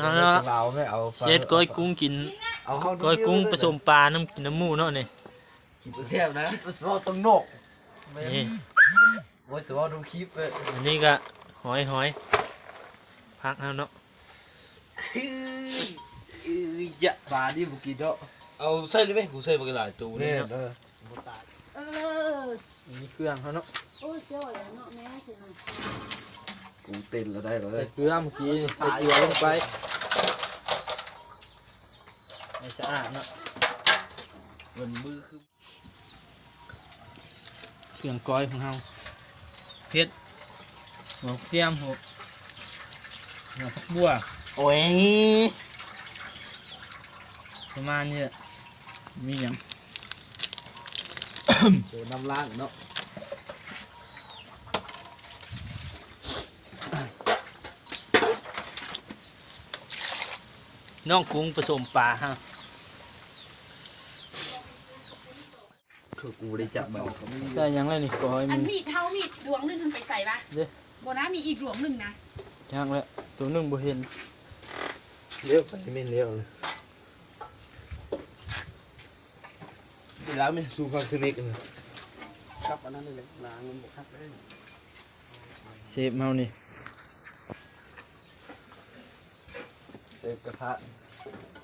เอาเนาะเราไม่เอาเช็ดก้อยกุ้งกินเอาเข้าก้อยกุ้งผสมปลาน้ำกินน้ำหมูเนาะนี่คิดว่าแซ่บนะคิดว่าสวอตรงนกนี่โอ้ยสวอตรงคลิปเลยอันนี้ก็หอยหอยพักเอาเนาะอื้ออื้อยะปลาดิบุกินเนาะเอาใส่เลยไหมกูใส่ไปหลายตัวเนี่เนี่ยยเด้อเออมีเครื่องเขาเนาะโอ้ยเจ้าอย่างเนาะแม่สิเนาะ กูเต้นแล้วได้เลใส่ยเกลือเมื่อกี้นี่ใส่เกลือลงไปให้สะอาดเนาะมันมือคือเครื่องก้อยของเราเพชรหัวเทียมหัวหัวผักบัวโอ้ยประมาณนี้แหละมีอย่างเดี๋ยวน้ำล่างเนาะ น้องกุ้งผสมปลาฮะคือกูได้จับมันใส่หยังไรนี่ก้อยอัมันนมีดเท่ามีดดวงหนึงทันไปใส่ปะเด้บ่นะมีอีกดวงหนึงนะย่างแล้วตัวหนึงบ่เห็นเลี้ยวไปไม่เลี้ยวเลยเวลาไม่สูงความเทคนิคเลยครับอันนั้นเลยล้างมันบกครับเลยเซฟเมานี่ เซฟกระทะ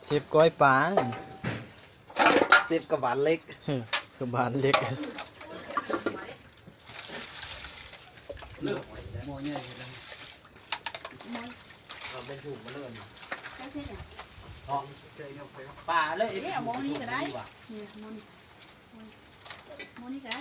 เซฟก้อยปลาเซฟกระบาลเล็กกระบาลเล็กโมเนี่ยเราเป็นถูกมาเลยไม่ใช่เนี่ยท้องเจอเนี่ยไปปลาเลยเดี๋ยวมองนี่ก็ได้เนี่ยมองมองนี่ก็ได้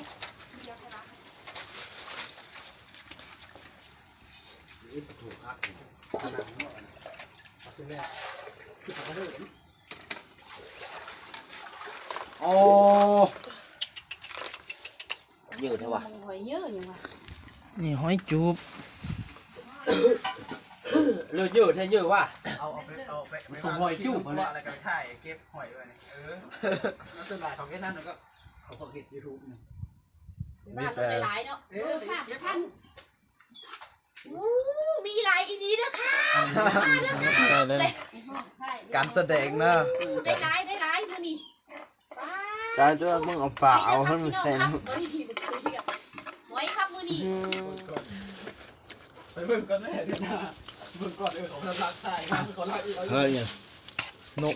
โอ้เยอะเท่าว่ะหอยเยอะอย่างวะนี่หอยจูบเลือเยอะแท้เยอะว่ะเอาเอาไปเอาไปถูกหอยจุ๊บว่าอะไรกันถ่ายเก็บหอยไว้เนี่ยเออแล้วส่วนใหญ่เขาแค่นั้นแล้วก็เขาก็เก็บยูทูบเนี่ยบ้านเราหลายๆเนาะเออค่ะท่าน อู้มีหลายอีนี้ด้วยค่ะใส่เลยนะการแสดงนะได้หลายได้หลายมื้อนี้ว้าใช่ตัวมึงเอาปลาเอาให้มันแซงไว้ครับมือนี้ไปเบิ่งก่อนแม่เดี๋ยวนะเบิ่งก่อนเออของรักถ่ายนะเขารักอีกเฮ้ยเนี่ยนก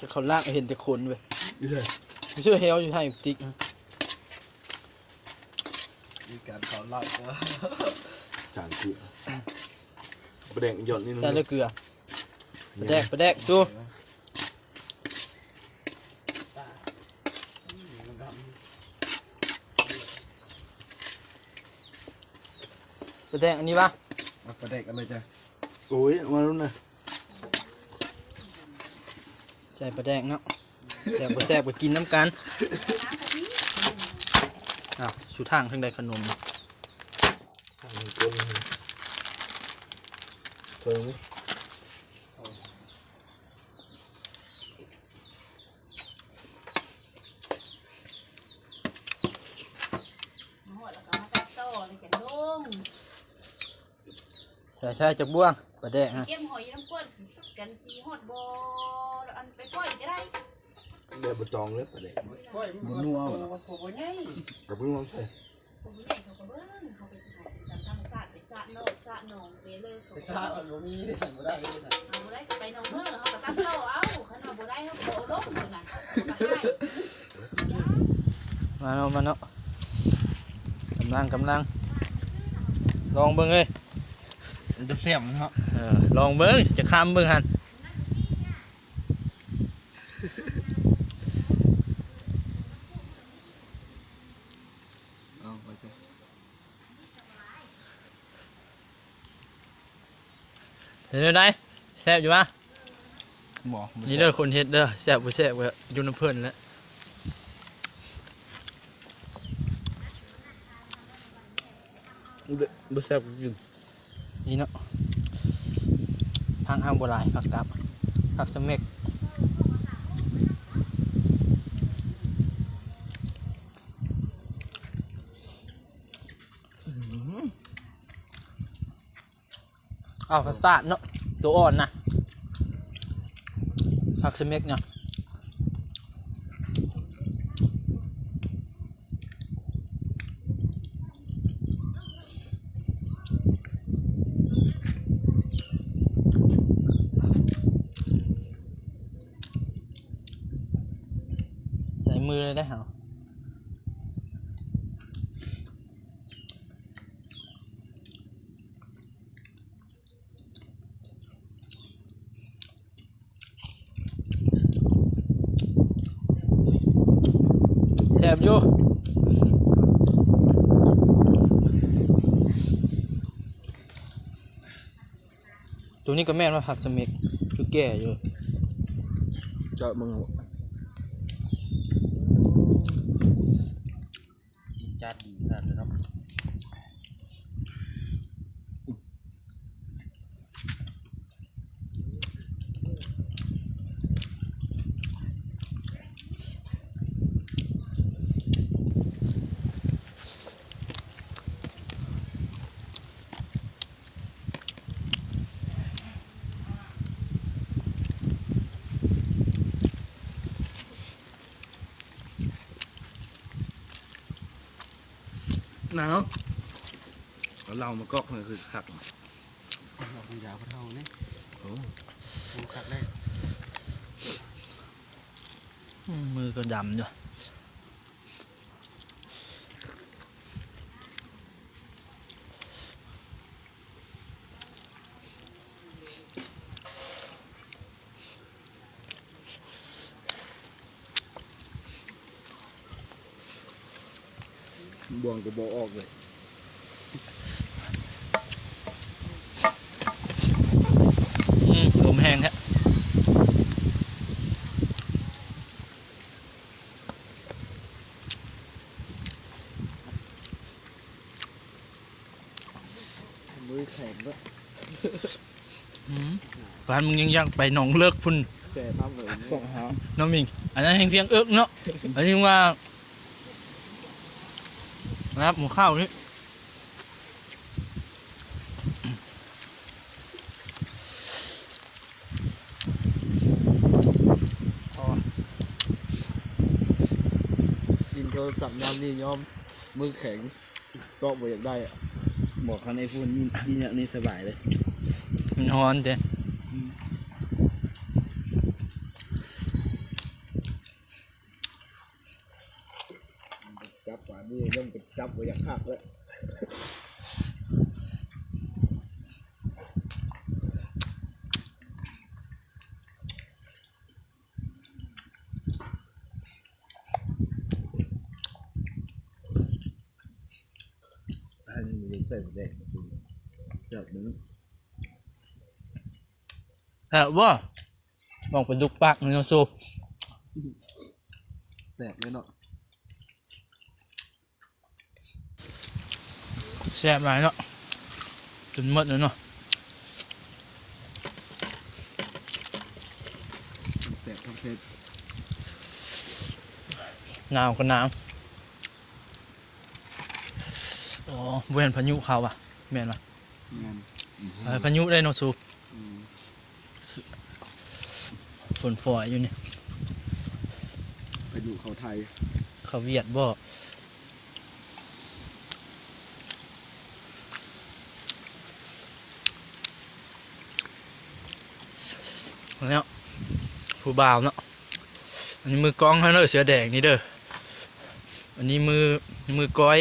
จะเขาลากเห็นแต่ขนเว้ยเยอะไม่เชื่อเฮลอยู่ให้ติ๊กนะมีการเขาเล่าว่า จานคือประเด็นหย่อนนี่ใส่เลยเกลือปลาแดกปลาแดกสู้ปลาแดกอันนี้ปะเอาประเด็กอะไรจ้ะโอ้ยมาลุ้นนะใส่ปลาแดกเนาะแซ่บบ่แซ่บก็กินน้ำกันอ้าวสุทางทางใดขนม ทางก้นเพิ่มหดแล้วก็มาจับโต้เลยกันลงใส่ใส่จากบ้วงปลาแดกฮะเก็บหอยน้ำก้นกันสีหดบ่แล้วอันไปปล่อยก็ได้เดี๋ยวบะจองเลยประเด็นบนนัวกับเพิ่งลองใส่ผมใหญ่เขาก็เบิ้งเขาไปถ่ สระนอกสระหนองไปเลยเขาไปก็ซาบนนี้ได้สั่งไม่ได้เลยสั่งเอาบ่ได้ก็ไปหนองเมื่อเขาก็ตั้งโต้เอาขันเอาบ่ได้เขาก็เอาลงเลยน่ะเขาก็ให้มาเนาะมาเนาะกำลังกำลัง ลองเบิ้งเลยจะเสียมครับเออลองเบิ้งจะข้ามเบิ้งหันเอาไปจ้ะ เห็นได้แซ่บอยู่ปะบอกนี่เด้อคนเฮ็ดเด้อแซ่บบ่แซ่บก็อยู่น้ำเพิ่นแหล้วบุษบกินนี่เนาะทางห้างโบราณฝักกับฝักสะเม็ก เอากระสาดเนาะตัวอ่อนนะผักสเม็กเนี่ยใส่มือเลยได้เหรอ ซ่บอยู่ตัวนี้ก็แม่นว่าผักสเม็กคือแก่อยู่เจ้ามึงจัดดีขนาดเลยเนาะ หนาวเรามากอกมันคือขักเราคงยาวพระเท่านี่โอ้คงคักได้อืมมือก็ดำอยู่ วงก็บอออกเลยอืมลมแห้งแท้มือแข็งก็อืมบ้านมึงยังยังไปหนองเลิกพุ่นแซ่น้ำเลยสองหาน้องมิง อันนั้นแห้งเพียงเอิกเนาะ อันนี้ว่า นะครับหมูข้าวนี่กินโทรศัพท์น้ำนี่ยอม มือแข็งก็บ่อยากได้อะบอกเขาในฟูนนี่นี่เนี่ยนี่สบายเลยมันฮ้อนเด้ จับกว่านี่เริ่มจะจับบ่อยากขักแล้วอันนี้มีเส้นแดงจับมึงฮะว่าลองไปดุกปากเนาะโซแสบเลยเนาะ แซ่บหลายเนาะจนหมดเลยเนาะแสบทั้งเพชรหนาวก็หนาวอ๋อเว้นพายุเขาว่ะแม่นป่ะงานเออพายุได้เนาะโซอืมฝนฝอยอยู่นี่ พายุเขาไทย เขาเวียดบ่ แล้วผู้บ่าวเนาะอันนี้มือกล้องให้เนอะเสือแดงนี่เด้ออันนี้มือมือก้อย